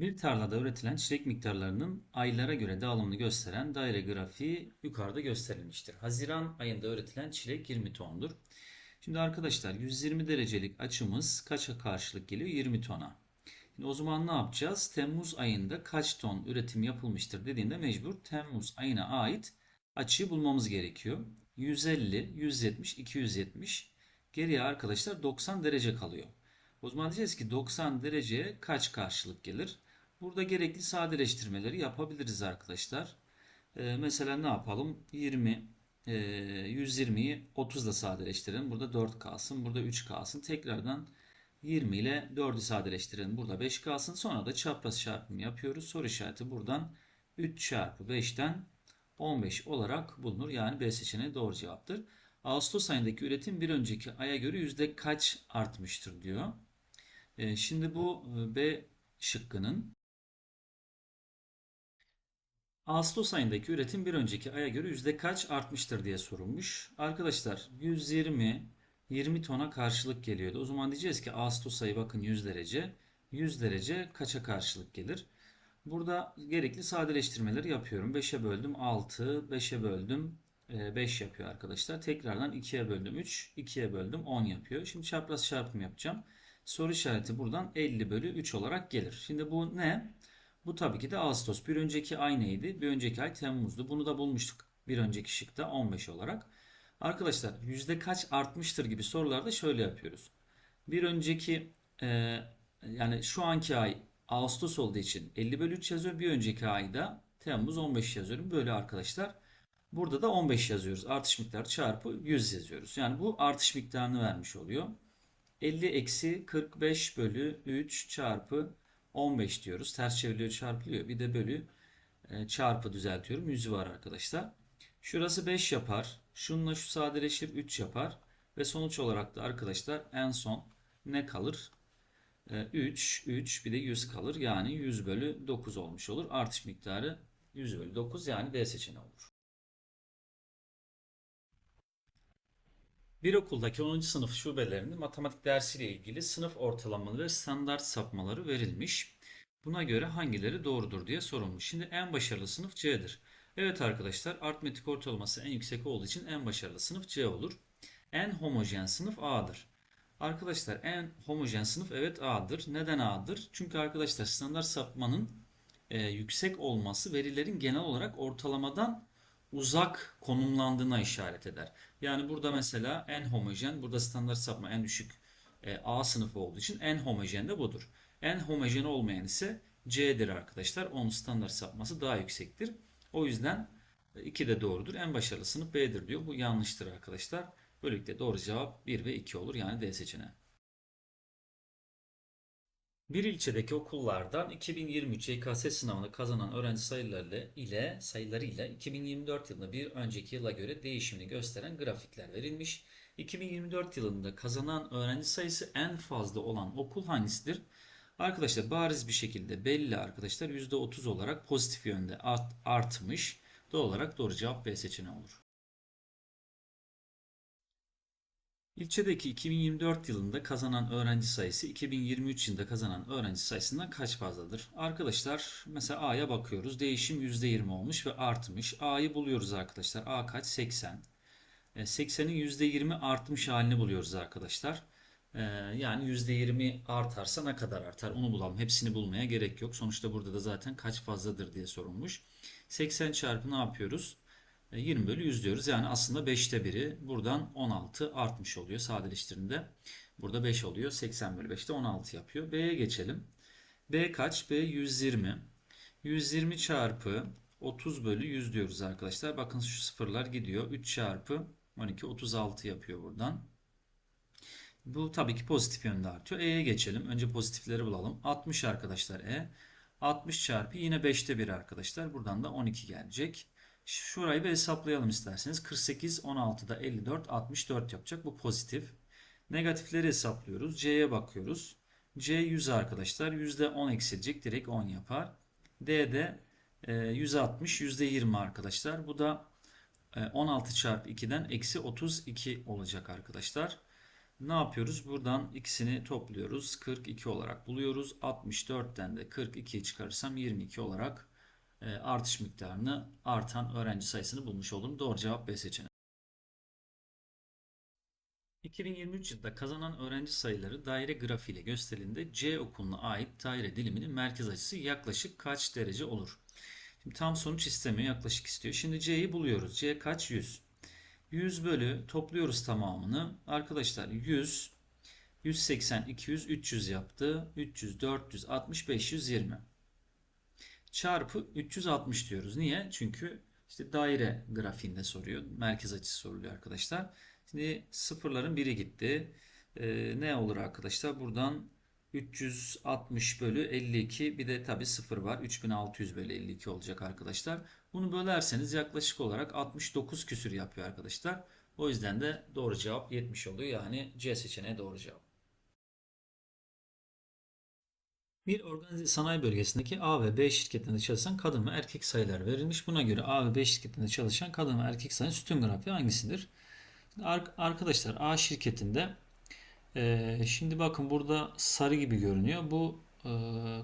Bir tarlada üretilen çilek miktarlarının aylara göre dağılımını gösteren daire grafiği yukarıda gösterilmiştir. Haziran ayında üretilen çilek 20 tondur. Şimdi arkadaşlar 120 derecelik açımız kaça karşılık geliyor? 20 tona. Şimdi o zaman ne yapacağız? Temmuz ayında kaç ton üretim yapılmıştır dediğinde mecbur Temmuz ayına ait açıyı bulmamız gerekiyor. 150, 170, 270. Geriye arkadaşlar 90 derece kalıyor. O zaman diyeceğiz ki 90 dereceye kaç karşılık gelir? Burada gerekli sadeleştirmeleri yapabiliriz arkadaşlar. Ee, mesela ne yapalım? 20, e, 120'yi 30 ile sadeleştirelim. Burada 4 kalsın. Burada 3 kalsın. Tekrardan 20 ile 4'ü sadeleştirelim. Burada 5 kalsın. Sonra da çapraz çarpımı yapıyoruz. Soru işareti buradan 3 çarpı 5'ten 15 olarak bulunur. Yani B seçeneği doğru cevaptır. Ağustos ayındaki üretim bir önceki aya göre yüzde kaç artmıştır diyor. E, şimdi bu e, B şıkkının Ağustos ayındaki üretim bir önceki aya göre yüzde kaç artmıştır diye sorulmuş. Arkadaşlar 120 20 tona karşılık geliyordu. O zaman diyeceğiz ki Ağustos ayı bakın 100 derece. 100 derece kaça karşılık gelir? Burada gerekli sadeleştirmeleri yapıyorum. 5'e böldüm 6, 5'e böldüm 5 yapıyor arkadaşlar. Tekrardan 2'ye böldüm 3, 2'ye böldüm 10 yapıyor. Şimdi çapraz çarpım yapacağım. Soru işareti buradan 50 bölü 3 olarak gelir. Şimdi bu ne? Bu tabii ki de Ağustos. Bir önceki ay neydi? Bir önceki ay Temmuz'du. Bunu da bulmuştuk. Bir önceki şıkta 15 olarak. Arkadaşlar yüzde kaç artmıştır gibi sorularda şöyle yapıyoruz. Bir önceki e, yani şu anki ay Ağustos olduğu için 50 bölü 3 yazıyor. Bir önceki ayda Temmuz 15 yazıyorum. Böyle arkadaşlar. Burada da 15 yazıyoruz. Artış miktarı çarpı 100 yazıyoruz. Yani bu artış miktarını vermiş oluyor. 50 eksi 45 bölü 3 çarpı 15 diyoruz. Ters çevriliyor çarpılıyor. Bir de bölü e, çarpı düzeltiyorum. Yüzü var arkadaşlar. Şurası 5 yapar. Şununla şu sadeleşir 3 yapar. Ve sonuç olarak da arkadaşlar en son ne kalır? 3, 3 bir de 100 kalır. Yani 100 bölü 9 olmuş olur. Artış miktarı 100 bölü 9 yani D seçeneği olur. Bir okuldaki 10. sınıf şubelerinde matematik dersiyle ilgili sınıf ortalamaları ve standart sapmaları verilmiş. Buna göre hangileri doğrudur diye sorulmuş. Şimdi en başarılı sınıf C'dir. Evet arkadaşlar aritmetik ortalaması en yüksek olduğu için en başarılı sınıf C olur. En homojen sınıf A'dır. Arkadaşlar en homojen sınıf evet A'dır. Neden A'dır? Çünkü arkadaşlar standart sapmanın e, yüksek olması verilerin genel olarak ortalamadan uzak konumlandığına işaret eder. Yani burada mesela en homojen, burada standart sapma en düşük e, A sınıfı olduğu için en homojen de budur. En homojen olmayan ise C'dir arkadaşlar. Onun standart sapması daha yüksektir. O yüzden 2 de doğrudur. En başarılı sınıf B'dir diyor. Bu yanlıştır arkadaşlar. Böylelikle doğru cevap 1 ve 2 olur. Yani D seçeneği. Bir ilçedeki okullardan 2023 YKS sınavını kazanan öğrenci sayıları ile sayılarıyla 2024 yılında bir önceki yıla göre değişimini gösteren grafikler verilmiş. 2024 yılında kazanan öğrenci sayısı en fazla olan okul hangisidir? Arkadaşlar bariz bir şekilde belli arkadaşlar %30 olarak pozitif yönde art, artmış. Doğal olarak doğru cevap B seçeneği olur. İlçedeki 2024 yılında kazanan öğrenci sayısı 2023 yılında kazanan öğrenci sayısından kaç fazladır? Arkadaşlar mesela A'ya bakıyoruz. Değişim %20 olmuş ve artmış. A'yı buluyoruz arkadaşlar. A kaç? 80. 80'in %20 artmış halini buluyoruz arkadaşlar. E, yani %20 artarsa ne kadar artar onu bulalım. Hepsini bulmaya gerek yok. Sonuçta burada da zaten kaç fazladır diye sorulmuş. 80 çarpı ne yapıyoruz? 20 bölü 100 diyoruz. Yani aslında 5'te biri buradan 16 artmış oluyor sadeleştirinde. Burada 5 oluyor. 80 bölü 5'te 16 yapıyor. B'ye geçelim. B kaç? B 120. 120 çarpı 30 bölü 100 diyoruz arkadaşlar. Bakın şu sıfırlar gidiyor. 3 çarpı 12 36 yapıyor buradan. Bu tabii ki pozitif yönde artıyor. E'ye geçelim. Önce pozitifleri bulalım. 60 arkadaşlar E. 60 çarpı yine 5'te 1 arkadaşlar. Buradan da 12 gelecek. Şurayı bir hesaplayalım isterseniz. 48, 16'da 54, 64 yapacak. Bu pozitif. Negatifleri hesaplıyoruz. C'ye bakıyoruz. C 100 arkadaşlar. %10 eksilecek. Direkt 10 yapar. D'de 160, %20 arkadaşlar. Bu da 16 çarpı 2'den eksi 32 olacak arkadaşlar. Ne yapıyoruz? Buradan ikisini topluyoruz. 42 olarak buluyoruz. 64'ten de 42'yi çıkarırsam 22 olarak e, artış miktarını artan öğrenci sayısını bulmuş olurum. Doğru cevap B seçeneği. 2023 yılında kazanan öğrenci sayıları daire grafiğiyle gösterildiğinde C okuluna ait daire diliminin merkez açısı yaklaşık kaç derece olur? Şimdi tam sonuç istemiyor, yaklaşık istiyor. Şimdi C'yi buluyoruz. C kaç? 100. 100 bölü topluyoruz tamamını. Arkadaşlar 100, 180, 200, 300 yaptı. 300, 460, 520. Çarpı 360 diyoruz. Niye? Çünkü işte daire grafiğinde soruyor. Merkez açısı soruluyor arkadaşlar. Şimdi sıfırların biri gitti. Ee, ne olur arkadaşlar? Buradan 360 bölü 52 bir de tabi 0 var. 3600 bölü 52 olacak arkadaşlar. Bunu bölerseniz yaklaşık olarak 69 küsür yapıyor arkadaşlar. O yüzden de doğru cevap 70 oluyor. Yani C seçeneği doğru cevap. Bir organize sanayi bölgesindeki A ve B şirketinde çalışan kadın ve erkek sayılar verilmiş. Buna göre A ve B şirketinde çalışan kadın ve erkek sayının sütun grafiği hangisidir? Arkadaşlar A şirketinde ee, şimdi bakın burada sarı gibi görünüyor. Bu e,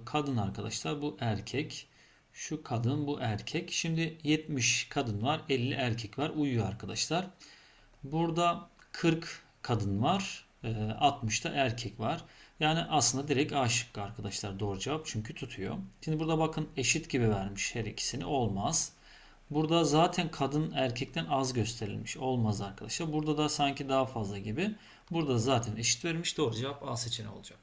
kadın arkadaşlar. Bu erkek. Şu kadın bu erkek. Şimdi 70 kadın var. 50 erkek var. Uyuyor arkadaşlar. Burada 40 kadın var. E, 60 da erkek var. Yani aslında direkt A şıkkı arkadaşlar doğru cevap. Çünkü tutuyor. Şimdi burada bakın eşit gibi vermiş her ikisini. Olmaz. Burada zaten kadın erkekten az gösterilmiş. Olmaz arkadaşlar. Burada da sanki daha fazla gibi. Burada zaten eşit vermiş. Doğru cevap A seçeneği olacak.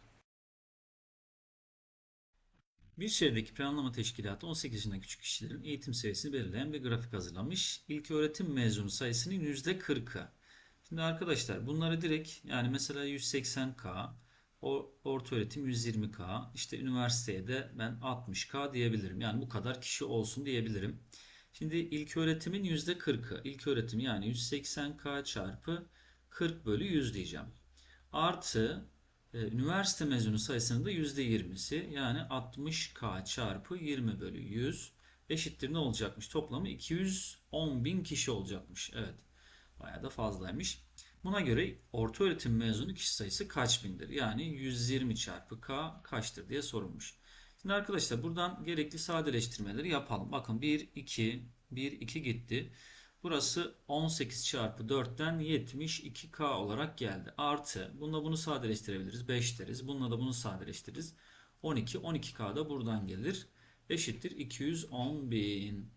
Bir şehirdeki planlama teşkilatı 18 yaşından küçük kişilerin eğitim seviyesini belirleyen bir grafik hazırlamış. İlk öğretim mezunu sayısının %40'ı. Şimdi arkadaşlar bunları direkt yani mesela 180K, orta öğretim 120K, işte üniversiteye de ben 60K diyebilirim. Yani bu kadar kişi olsun diyebilirim. Şimdi ilk öğretimin %40'ı. İlk öğretim yani 180K çarpı 40 bölü 100 diyeceğim. Artı e, üniversite mezunu sayısının da %20'si yani 60K çarpı 20 bölü 100 eşittir ne olacakmış? Toplamı 210 bin kişi olacakmış. Evet. Bayağı da fazlaymış. Buna göre orta öğretim mezunu kişi sayısı kaç bindir? Yani 120 çarpı K kaçtır diye sorulmuş. Şimdi arkadaşlar buradan gerekli sadeleştirmeleri yapalım. Bakın 1, 2, 1, 2 gitti. Burası 18 çarpı 4'ten 72K olarak geldi. Artı bununla bunu sadeleştirebiliriz. 5 deriz. Bununla da bunu sadeleştiririz. 12. 12K da buradan gelir. Eşittir 210 bin.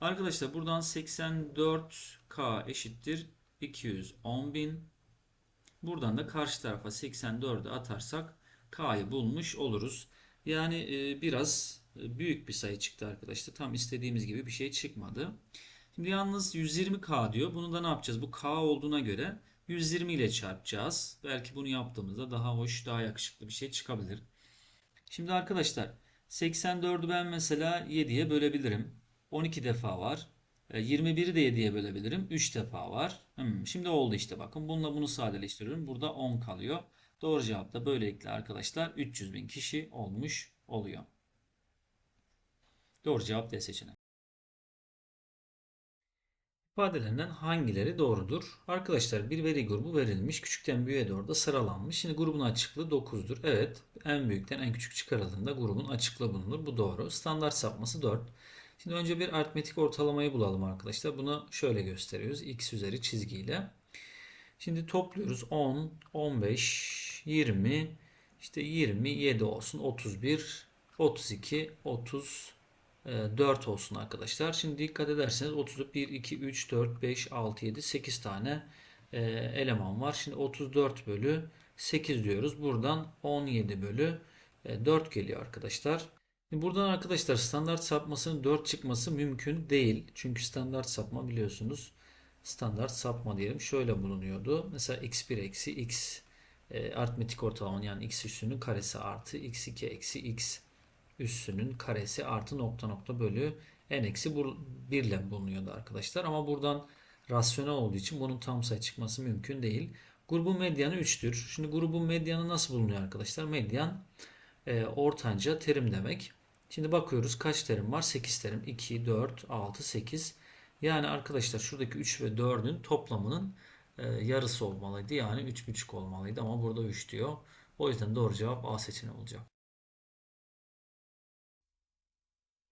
Arkadaşlar buradan 84K eşittir 210 bin. Buradan da karşı tarafa 84'ü atarsak K'yı bulmuş oluruz. Yani e, biraz e, büyük bir sayı çıktı arkadaşlar. Tam istediğimiz gibi bir şey çıkmadı. Şimdi yalnız 120K diyor. Bunu da ne yapacağız? Bu K olduğuna göre 120 ile çarpacağız. Belki bunu yaptığımızda daha hoş, daha yakışıklı bir şey çıkabilir. Şimdi arkadaşlar 84'ü ben mesela 7'ye bölebilirim. 12 defa var. 21'i e, de 7'ye bölebilirim. 3 defa var. Hmm, şimdi oldu işte bakın. Bununla bunu sadeleştiriyorum. Burada 10 kalıyor. Doğru cevap da böylelikle arkadaşlar 300 bin kişi olmuş oluyor. Doğru cevap D seçeneği. İfadelerinden hangileri doğrudur? Arkadaşlar bir veri grubu verilmiş. Küçükten büyüğe doğru da sıralanmış. Şimdi grubun açıklığı 9'dur. Evet en büyükten en küçük çıkarıldığında grubun açıklığı bulunur. Bu doğru. Standart sapması 4. Şimdi önce bir aritmetik ortalamayı bulalım arkadaşlar. Bunu şöyle gösteriyoruz. X üzeri çizgiyle. Şimdi topluyoruz. 10, 15, 20, işte 27 olsun. 31, 32, 30, 4 olsun arkadaşlar. Şimdi dikkat ederseniz 30'u 1, 2, 3, 4, 5, 6, 7, 8 tane e, eleman var. Şimdi 34 bölü 8 diyoruz. Buradan 17 bölü 4 e, geliyor arkadaşlar. Buradan arkadaşlar standart sapmasının 4 çıkması mümkün değil. Çünkü standart sapma biliyorsunuz. Standart sapma diyelim şöyle bulunuyordu. Mesela x1 eksi x e, aritmetik ortalamanın yani x üssünün karesi artı x2 eksi x üssünün karesi artı nokta nokta bölü n eksi 1 ile bulunuyordu arkadaşlar. Ama buradan rasyonel olduğu için bunun tam sayı çıkması mümkün değil. Grubun medyanı 3'tür. Şimdi grubun medyanı nasıl bulunuyor arkadaşlar? Medyan e, ortanca terim demek. Şimdi bakıyoruz kaç terim var? 8 terim. 2, 4, 6, 8. Yani arkadaşlar şuradaki 3 ve 4'ün toplamının e, yarısı olmalıydı. Yani 3,5 olmalıydı ama burada 3 diyor. O yüzden doğru cevap A seçeneği olacak.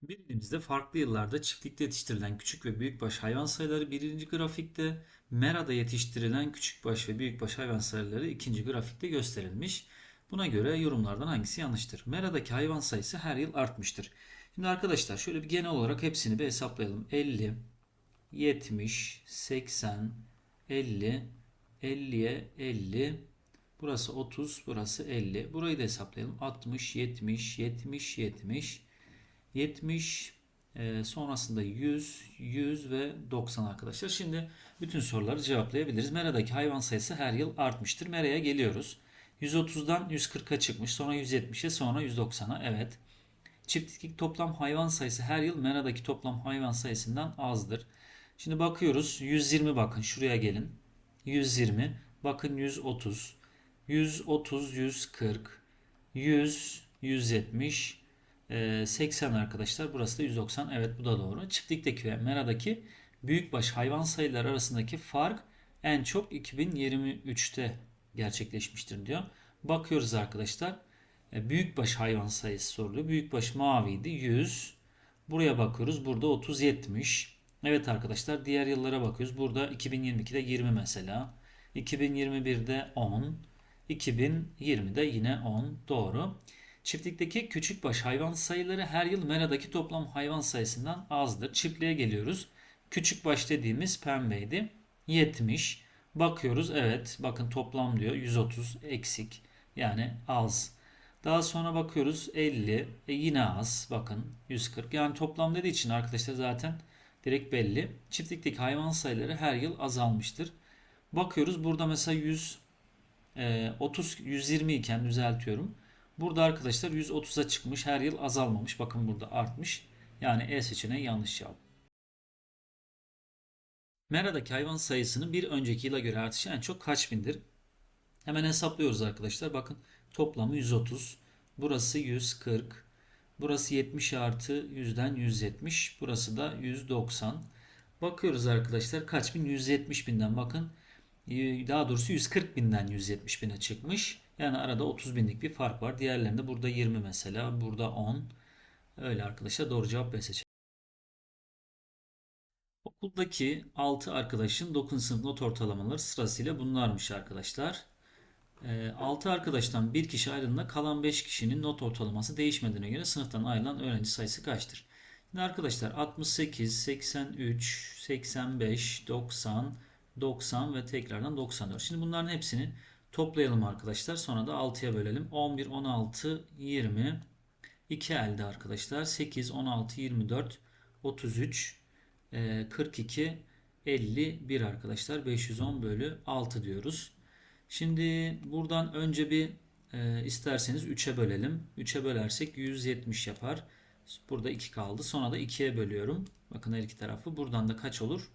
Bir ilimizde farklı yıllarda çiftlikte yetiştirilen küçük ve büyükbaş hayvan sayıları birinci grafikte, merada yetiştirilen küçükbaş ve büyükbaş hayvan sayıları ikinci grafikte gösterilmiş. Buna göre yorumlardan hangisi yanlıştır? Meradaki hayvan sayısı her yıl artmıştır. Şimdi arkadaşlar şöyle bir genel olarak hepsini bir hesaplayalım. 50, 70, 80, 50, 50'ye 50, burası 30, burası 50. Burayı da hesaplayalım. 60, 70, 70, 70, 70, e, sonrasında 100, 100 ve 90 arkadaşlar. Şimdi bütün soruları cevaplayabiliriz. Mera'daki hayvan sayısı her yıl artmıştır. Mera'ya geliyoruz. 130'dan 140'a çıkmış. Sonra 170'e sonra 190'a. Evet. Çiftlik toplam hayvan sayısı her yıl Mera'daki toplam hayvan sayısından azdır. Şimdi bakıyoruz. 120 bakın şuraya gelin. 120. Bakın 130. 130, 140. 100, 170. e, 80 arkadaşlar. Burası da 190. Evet bu da doğru. Çiftlikteki ve Mera'daki büyükbaş hayvan sayıları arasındaki fark en çok 2023'te gerçekleşmiştir diyor. Bakıyoruz arkadaşlar. E, Büyükbaş hayvan sayısı soruluyor. Büyükbaş maviydi 100. Buraya bakıyoruz. Burada 30 70. Evet arkadaşlar diğer yıllara bakıyoruz. Burada 2022'de 20 mesela. 2021'de 10. 2020'de yine 10. Doğru. Çiftlikteki küçükbaş hayvan sayıları her yıl Mera'daki toplam hayvan sayısından azdır. Çiftliğe geliyoruz. Küçükbaş dediğimiz pembeydi. 70. Bakıyoruz evet bakın toplam diyor 130 eksik yani az. Daha sonra bakıyoruz 50 e yine az bakın 140 yani toplam dediği için arkadaşlar zaten direkt belli. Çiftlikteki hayvan sayıları her yıl azalmıştır. Bakıyoruz burada mesela 100 e, 30 120 iken düzeltiyorum. Burada arkadaşlar 130'a çıkmış her yıl azalmamış. Bakın burada artmış. Yani E seçeneği yanlış cevap. Mera'daki hayvan sayısının bir önceki yıla göre artışı en çok kaç bindir? Hemen hesaplıyoruz arkadaşlar. Bakın toplamı 130. Burası 140. Burası 70 artı 100'den 170. Burası da 190. Bakıyoruz arkadaşlar kaç bin? 170 binden bakın. Daha doğrusu 140 binden 170 bine çıkmış. Yani arada 30 binlik bir fark var. Diğerlerinde burada 20 mesela. Burada 10. Öyle arkadaşlar doğru cevap B seçeneği. Okuldaki 6 arkadaşın 9. sınıf not ortalamaları sırasıyla bunlarmış arkadaşlar. 6 arkadaştan bir kişi ayrıldığında kalan 5 kişinin not ortalaması değişmediğine göre sınıftan ayrılan öğrenci sayısı kaçtır? Şimdi arkadaşlar 68, 83, 85, 90, 90 ve tekrardan 94. Şimdi bunların hepsini toplayalım arkadaşlar. Sonra da 6'ya bölelim. 11, 16, 20, 2 elde arkadaşlar. 8, 16, 24, 33, e, 42, 51 arkadaşlar. 510 bölü 6 diyoruz. Şimdi buradan önce bir e, isterseniz 3'e bölelim. 3'e bölersek 170 yapar. Burada 2 kaldı. Sonra da 2'ye bölüyorum. Bakın her iki tarafı. Buradan da kaç olur?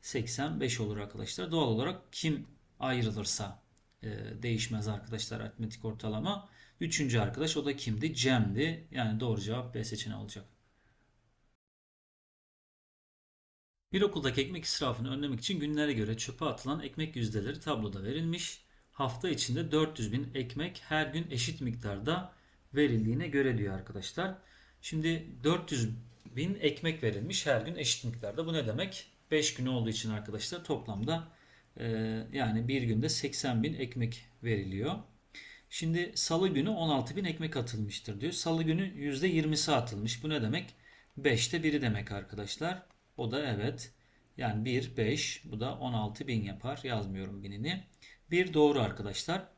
85 olur arkadaşlar. Doğal olarak kim ayrılırsa e, değişmez arkadaşlar aritmetik ortalama. Üçüncü arkadaş o da kimdi? Cem'di. Yani doğru cevap B seçeneği olacak. Bir okuldaki ekmek israfını önlemek için günlere göre çöpe atılan ekmek yüzdeleri tabloda verilmiş. Hafta içinde 400 bin ekmek her gün eşit miktarda verildiğine göre diyor arkadaşlar. Şimdi 400 bin ekmek verilmiş her gün eşit miktarda. Bu ne demek? 5 gün olduğu için arkadaşlar toplamda e, yani bir günde 80 bin ekmek veriliyor. Şimdi salı günü 16 bin ekmek atılmıştır diyor. Salı günü %20'si atılmış. Bu ne demek? 5'te 1'i demek arkadaşlar. O da evet. Yani 1, 5. Bu da 16 bin yapar. Yazmıyorum binini. Bir doğru arkadaşlar.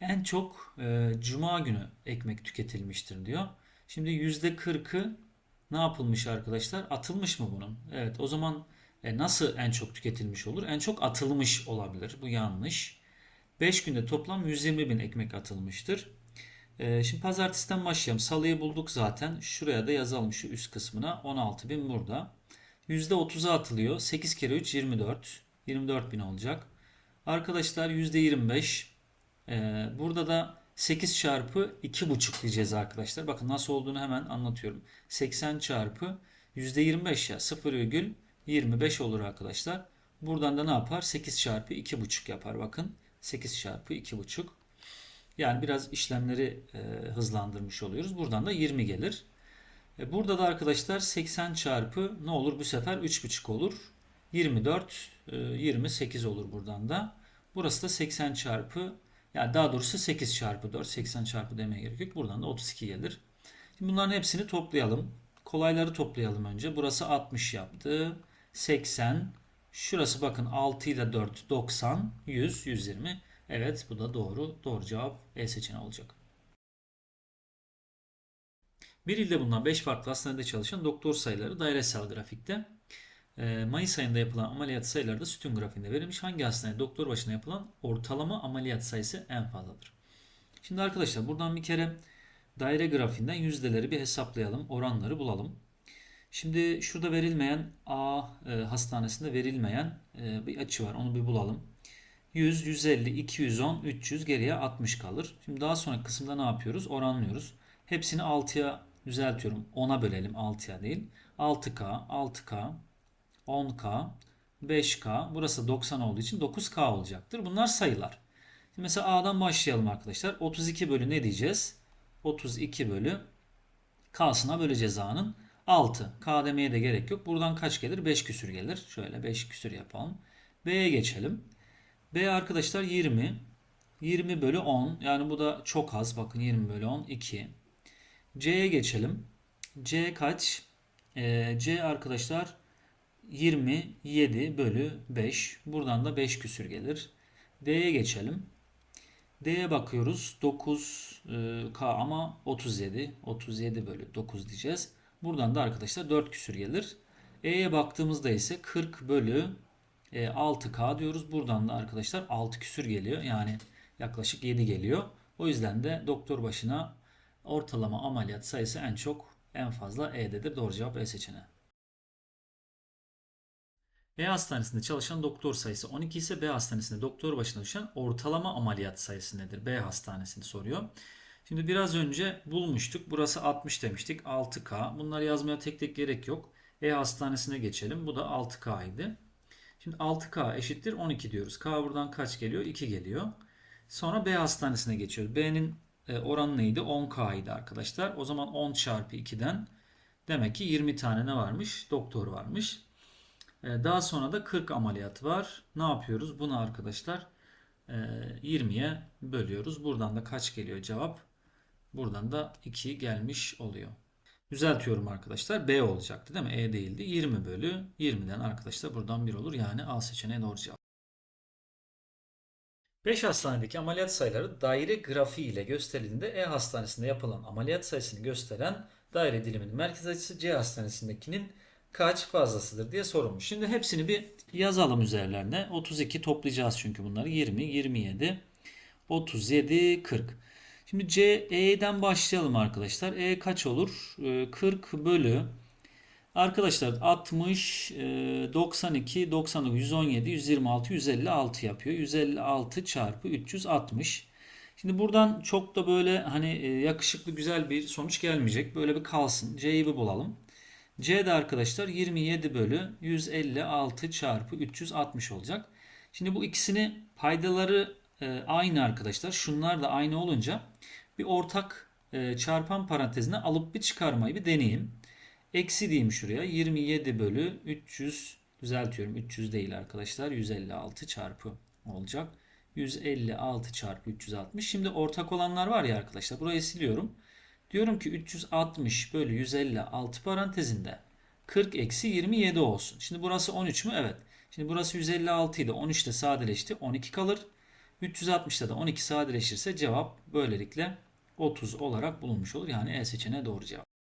En çok e, cuma günü ekmek tüketilmiştir diyor. Şimdi %40'ı ne yapılmış arkadaşlar? Atılmış mı bunun? Evet o zaman e, nasıl en çok tüketilmiş olur? En çok atılmış olabilir. Bu yanlış. 5 günde toplam 120 bin ekmek atılmıştır. E, şimdi pazartesiden başlayalım. Salıyı bulduk zaten. Şuraya da yazalım şu üst kısmına. 16 bin burada. %30'a atılıyor. 8 kere 3 24. 24 bin olacak. Arkadaşlar %25. E, burada da 8 çarpı 2,5 diyeceğiz arkadaşlar. Bakın nasıl olduğunu hemen anlatıyorum. 80 çarpı %25 ya 0,25 olur arkadaşlar. Buradan da ne yapar? 8 çarpı 2,5 yapar. Bakın 8 çarpı 2,5. Yani biraz işlemleri e, hızlandırmış oluyoruz. Buradan da 20 gelir. E, burada da arkadaşlar 80 çarpı ne olur bu sefer 3,5 olur. 24, e, 28 olur buradan da. Burası da 80 çarpı yani daha doğrusu 8 çarpı 4. 80 çarpı demeye gerek yok. Buradan da 32 gelir. Şimdi bunların hepsini toplayalım. Kolayları toplayalım önce. Burası 60 yaptı. 80. Şurası bakın 6 ile 4 90. 100 120. Evet bu da doğru. Doğru cevap E seçeneği olacak. Bir ilde bulunan 5 farklı hastanede çalışan doktor sayıları dairesel grafikte. Ee, Mayıs ayında yapılan ameliyat sayıları da sütun grafiğinde verilmiş. Hangi hastanede doktor başına yapılan ortalama ameliyat sayısı en fazladır? Şimdi arkadaşlar buradan bir kere daire grafiğinden yüzdeleri bir hesaplayalım. Oranları bulalım. Şimdi şurada verilmeyen A e, hastanesinde verilmeyen e, bir açı var. Onu bir bulalım. 100, 150, 210, 300 geriye 60 kalır. Şimdi daha sonra kısımda ne yapıyoruz? Oranlıyoruz. Hepsini 6'ya düzeltiyorum. 10'a bölelim 6'ya değil. 6K, 6K, 10K, 5K. Burası 90 olduğu için 9K olacaktır. Bunlar sayılar. Şimdi mesela A'dan başlayalım arkadaşlar. 32 bölü ne diyeceğiz? 32 bölü K'sına böleceğiz A'nın. 6. K demeye de gerek yok. Buradan kaç gelir? 5 küsür gelir. Şöyle 5 küsür yapalım. B'ye geçelim. B arkadaşlar 20. 20 bölü 10. Yani bu da çok az. Bakın 20 bölü 10. 2. C'ye geçelim. C kaç? Ee, C arkadaşlar 27 bölü 5. Buradan da 5 küsür gelir. D'ye geçelim. D'ye bakıyoruz. 9K ama 37. 37 bölü 9 diyeceğiz. Buradan da arkadaşlar 4 küsür gelir. E'ye baktığımızda ise 40 bölü 6K diyoruz. Buradan da arkadaşlar 6 küsür geliyor. Yani yaklaşık 7 geliyor. O yüzden de doktor başına ortalama ameliyat sayısı en çok en fazla E'dedir. Doğru cevap E seçeneği. E hastanesinde çalışan doktor sayısı 12 ise B hastanesinde doktor başına düşen ortalama ameliyat sayısı nedir? B hastanesini soruyor. Şimdi biraz önce bulmuştuk. Burası 60 demiştik. 6K. Bunları yazmaya tek tek gerek yok. E hastanesine geçelim. Bu da 6K idi. Şimdi 6K eşittir 12 diyoruz. K buradan kaç geliyor? 2 geliyor. Sonra B hastanesine geçiyoruz. B'nin e, oranı neydi? 10K idi arkadaşlar. O zaman 10 çarpı 2'den demek ki 20 tane ne varmış? Doktor varmış. E, daha sonra da 40 ameliyat var. Ne yapıyoruz? Bunu arkadaşlar 20'ye bölüyoruz. Buradan da kaç geliyor cevap? Buradan da 2 gelmiş oluyor. Düzeltiyorum arkadaşlar. B olacaktı değil mi? E değildi. 20 bölü 20'den arkadaşlar buradan 1 olur. Yani A seçeneği doğru cevap. 5 hastanedeki ameliyat sayıları daire grafiği ile gösterildiğinde E hastanesinde yapılan ameliyat sayısını gösteren daire diliminin merkez açısı C hastanesindekinin kaç fazlasıdır diye sorulmuş. Şimdi hepsini bir yazalım üzerlerine. 32 toplayacağız çünkü bunları. 20, 27, 37, 40. Şimdi C, E'den başlayalım arkadaşlar. E kaç olur? 40 bölü Arkadaşlar 60, 92, 99, 117, 126, 156 yapıyor. 156 çarpı 360. Şimdi buradan çok da böyle hani yakışıklı güzel bir sonuç gelmeyecek. Böyle bir kalsın. C'yi bir bulalım. C de arkadaşlar 27 bölü 156 çarpı 360 olacak. Şimdi bu ikisini paydaları aynı arkadaşlar. Şunlar da aynı olunca bir ortak çarpan parantezine alıp bir çıkarmayı bir deneyeyim. Eksi diyeyim şuraya. 27 bölü 300 düzeltiyorum. 300 değil arkadaşlar. 156 çarpı olacak. 156 çarpı 360. Şimdi ortak olanlar var ya arkadaşlar. Burayı siliyorum. Diyorum ki 360 bölü 156 parantezinde 40 eksi 27 olsun. Şimdi burası 13 mü? Evet. Şimdi burası 156 idi. 13 de sadeleşti. 12 kalır. 360'da da 12 sadeleşirse cevap böylelikle 30 olarak bulunmuş olur. Yani E seçeneği doğru cevap.